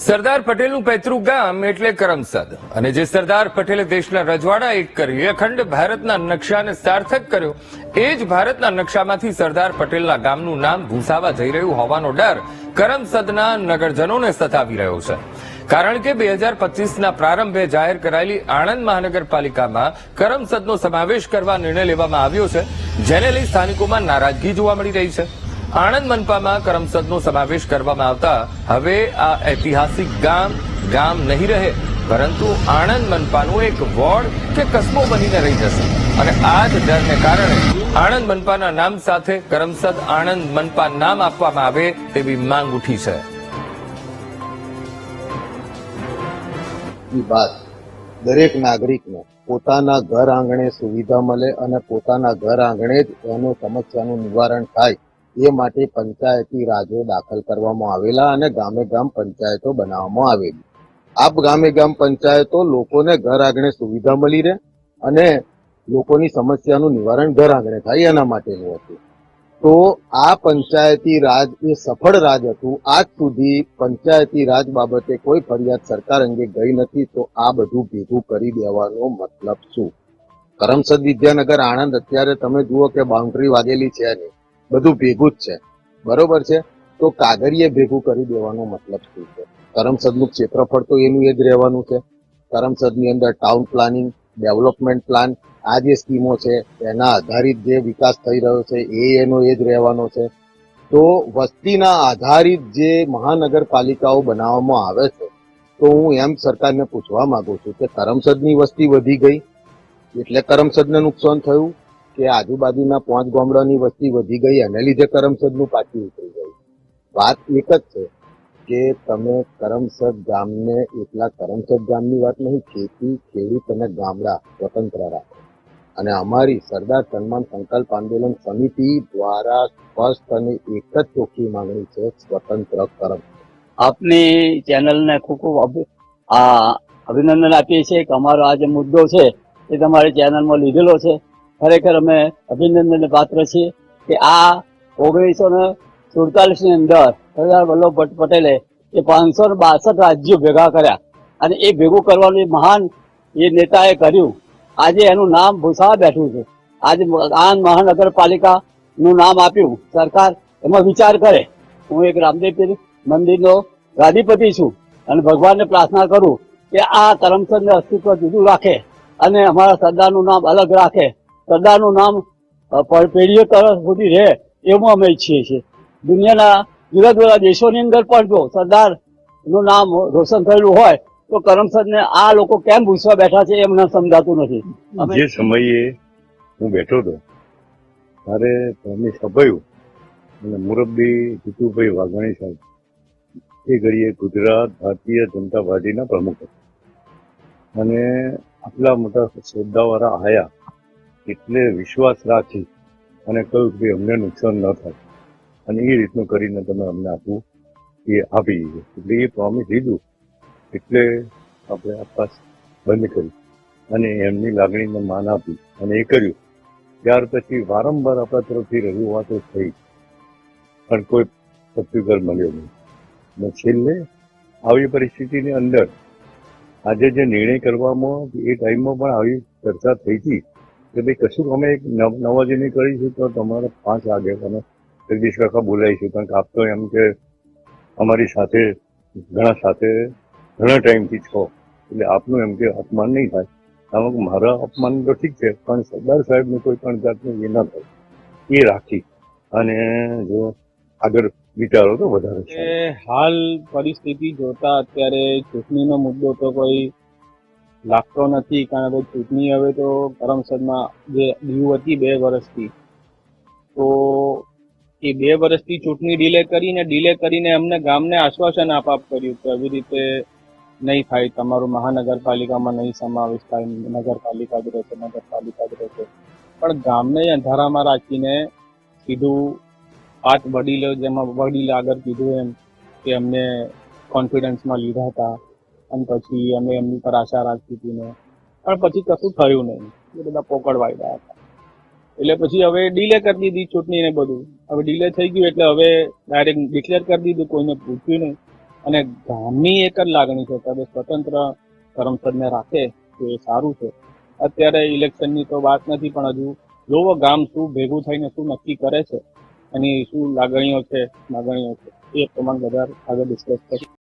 સરદાર પટેલનું પૈતૃક ગામ એટલે કરમસદ. અને જે સરદાર પટેલે દેશના રજવાડા એક કરી અખંડ ભારતના નકશાને સાર્થક કર્યો, એ જ ભારતના નકશામાંથી સરદાર પટેલના ગામનું નામ ભૂસાવા જઈ રહ્યું હોવાનો ડર કરમસદના નગરજનોને સતાવી રહ્યો છે. કારણ કે બે હજાર પચીસના પ્રારંભે જાહેર કરાયેલી આણંદ મહાનગરપાલિકામાં કરમસદનો સમાવેશ કરવા નિર્ણય લેવામાં આવ્યો છે, જેને લઈ સ્થાનિકોમાં નારાજગી જોવા મળી રહી છે. આણંદ મનપામાં કરમસદનો સમાવેશ કરવામાં આવતા હવે આ ઐતિહાસિક ગામ ગામ નહીં રહે, પરંતુ આણંદ મનપાનું એક વોર્ડ કે કસ્બો બનીને રહી જશે. અને આ જ ડરને કારણે આણંદ મનપાના નામ સાથે કરમસદ આણંદ મનપા નામ આપવામાં આવે તેવી માંગ ઉઠી છે. વાત દરેક નાગરિકને પોતાના ઘર આંગણે સુવિધા મળે અને પોતાના ઘર આંગણે જ એનો સમસ્યાનું નિવારણ થાય. એ માટે પંચાયતી રાજો દાખલ કરવામાં આવેલા અને ગામે ગામ પંચાયતો બનાવવામાં આવેલી. આ ગામે ગામ પંચાયતો લોકોને ઘર આંગણે સુવિધા મળી રહે અને લોકોની સમસ્યાનું નિવારણ ઘર આંગણે થાય એના માટેનું હતું. તો આ પંચાયતી રાજ એ સફળ રાજ હતું. આજ સુધી પંચાયતી રાજ બાબતે કોઈ ફરિયાદ સરકાર અંગે ગઈ નથી. તો આ બધું ભેગું કરી દેવાનો મતલબ શું? કરમસદ વિદ્યાનગર આણંદ, અત્યારે તમે જુઓ કે બાઉન્ડ્રી વાગેલી છે નહીં બધું ભેગું જ છે. બરોબર છે? તો કાગળીએ ભેગું કરી દેવાનો મતલબ શું છે? કરમસદનું ક્ષેત્રફળ તો એનું એ જ રહેવાનું છે. કરમસદની અંદર ટાઉન પ્લાનિંગ ડેવલપમેન્ટ પ્લાન આ જે સ્કીમો છે, એના આધારિત જે વિકાસ થઈ રહ્યો છે, એ એનો એ જ રહેવાનો છે. તો વસ્તીના આધારિત જે મહાનગરપાલિકાઓ બનાવવામાં આવે છે, તો હું એમ સરકારને પૂછવા માંગુ છું કે કરમસદની વસ્તી વધી ગઈ, એટલે કરમસદને નુકસાન થયું? કે આજુબાજુના પાંચ ગામડાની વસ્તી વધી ગઈ, એને લીધે કરમસદનું પાછી ઉતરી ગયું. વાત એક જ છે કે તમે કરમસદ ગામને એટલા કરમસદ ગામની વાત નહીં, ખેતી, ખેડૂત અને ગામડા સ્વતંત્ર રાખો. અને અમારી સરદાર સન્માન સંકલ્પ આંદોલન સમિતિ દ્વારા સ્પષ્ટ અને એક જ ચોખ્ખી માંગણી છે, સ્વતંત્ર કરમ. આપની ચેનલને ખૂબ ખૂબ આ અભિનંદન આપીએ છીએ કે અમારો આ જે મુદ્દો છે, એ તમારી ચેનલમાં લીધેલો છે. ખરેખર અમે અભિનંદનને પાત્ર છીએ કે આ ઓગણીસો ને સુડતાલીસની અંદર સરદાર વલ્લભભાઈ પટેલે એ પાંચસો ને બાસઠ રાજ્યો ભેગા કર્યા અને એ ભેગું કરવાનું મહાન એ નેતાએ કર્યું. આજે એનું નામ ભૂસા બેઠું છે. આજે આણંદ મહાનગરપાલિકા નું નામ આપ્યું. સરકાર એમાં વિચાર કરે. હું એક રામદેવ મંદિરનો ગાદીપતિ છું અને ભગવાનને પ્રાર્થના કરું કે આ કરમચંદ અસ્તિત્વ જુદું રાખે અને અમારા સરદારનું નામ અલગ રાખે. સરદારનું નામ પેઢીઓ તરફ સુધી રહે એવું અમે ઈચ્છીએ છીએ. દુનિયાના જુદા જુદા દેશોની અંદર પણ જો સરદારનું નામ રોશન થયેલું હોય, તો કરમસદને આ લોકો કેમ ભૂસવા બેઠા છે એમને સમજાતું નથી. જે સમયે હું બેઠો હતો, ત્યારે પ્રેમી સભાયું અને મુરબ્બી જીતુભાઈ વાઘાણી સાહેબ, એ ઘડીએ ગુજરાત ભારતીય જનતા પાર્ટીના પ્રમુખ હતા. અને આટલા મોટા શ્રદ્ધાવાળા આયા એટલે વિશ્વાસ રાખી અને કહ્યું કે અમને નુકસાન ન થાય. અને એ રીતનું કરીને તમે અમને આપવું એ આપી દીધું. એટલે એ પ્રોમિસ લીધું. એટલે આપણે આપાસ બંધ કરી. અને એમની લાગણીને માન આપી અને એ કર્યું. ત્યાર પછી વારંવાર આપણા તરફથી રજૂઆતો થઈ. પણ કોઈ પ્રત્યુત્તર મળ્યો નહીં. અને છેલ્લે આવી પરિસ્થિતિની અંદર આજે જે નિર્ણય કરવામાં એ ટાઈમમાં પણ આવી ચર્ચા થઈ હતી. કે ભાઈ કશું અમે એક નવ નવાજની કરીશું તો તમારે પાંચ આગેવાનો જગદીશ કાકા બોલાવીશું કારણ કે આપ તો એમ કે અમારી સાથે ઘણા સાથે ઘણા ટાઈમથી છો. એટલે આપનું એમ કે અપમાન નહીં થાય. અમુક મારા અપમાન તો ઠીક છે, પણ સરદાર સાહેબને કોઈ પણ જાતનું એ ના થાય. એ રાખી. અને જો આગળ વિચારો તો વધારે હાલ પરિસ્થિતિ જોતા અત્યારે ચૂંટણીનો મુદ્દો તો કોઈ લાગતો નથી, કારણ કે ચૂંટણી હવે તો કરમસદમાં જે ડીયુ હતી બે વર્ષથી, તો એ બે વર્ષથી ચૂંટણી ડિલે કરીને ડિલે કરીને અમને ગામને આશ્વાસન આપ આપ કર્યું કે આવી રીતે નહીં થાય, તમારું મહાનગરપાલિકામાં નહીં સમાવેશ થાય, નગરપાલિકા જ રહેશે, નગરપાલિકા જ રહેશે. પણ ગામને અંધારામાં રાખીને સીધું પાંચ વડીલો જેમાં વડીલ આગળ કીધું એમ કે અમને કોન્ફિડન્સમાં લીધા હતા. અને પછી અમે એમની પર આશા રાખી ને. પણ પછી કશું થયું નહીં. એ બધા પોકળ ગયા હતા. એટલે પછી હવે ડીલે કરી દીધી ચૂંટણી ને બધું. હવે ડીલે થઈ ગયું એટલે હવે ડાયરેક્ટ ડિક્લેર કરી દીધું, કોઈને પૂછ્યું નહીં. અને ગામની એક જ લાગણી છે કે સ્વતંત્ર કરમસદને રાખે તો એ સારું છે. અત્યારે ઇલેક્શનની તો વાત નથી, પણ હજુ જોવો ગામ શું ભેગું થઈને શું નક્કી કરે છે. એની શું લાગણીઓ છે લાગણીઓ છે. એ પ્રમાણે બધા આગળ ડિસ્કસ કરીએ